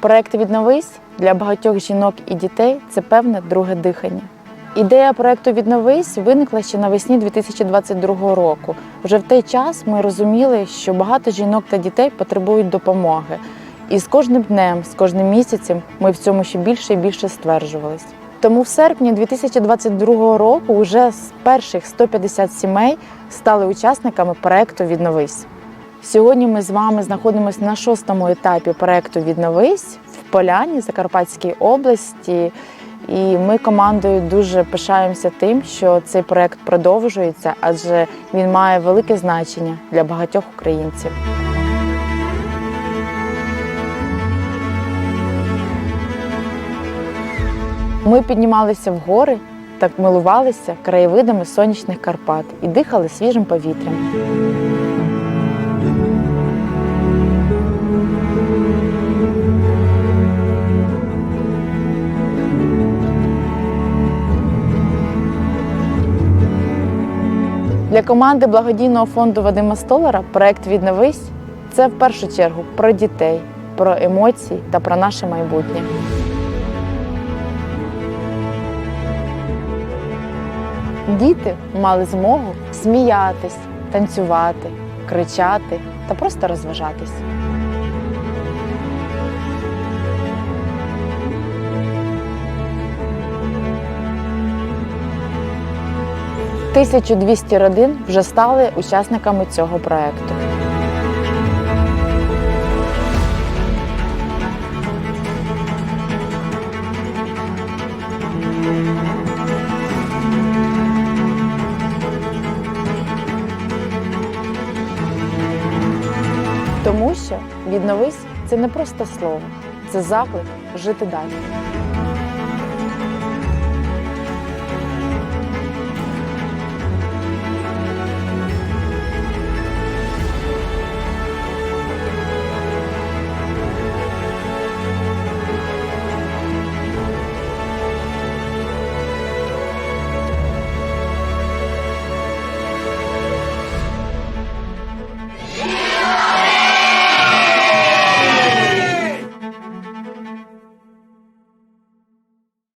Проект Відновись для багатьох жінок і дітей це певне друге дихання. Ідея проекту Відновись виникла ще навесні 2022 року. Вже в той час ми розуміли, що багато жінок та дітей потребують допомоги. І з кожним днем, з кожним місяцем ми в цьому ще більше і більше стверджувались. Тому в серпні 2022 року вже з перших 150 сімей стали учасниками проекту Відновись. Сьогодні ми з вами знаходимося на шостому етапі проекту Відновись в Поляні, Закарпатській області. І ми командою дуже пишаємося тим, що цей проект продовжується, адже він має велике значення для багатьох українців. Ми піднімалися в гори та милувалися краєвидами сонячних Карпат і дихали свіжим повітрям. Для команди благодійного фонду Вадима Столара проект Відновись це в першу чергу про дітей, про емоції та про наше майбутнє. Діти мали змогу сміятись, танцювати, кричати та просто розважатись. – 1200 родин вже стали учасниками цього проекту. Тому що відновись це не просто слово, це заклик жити далі.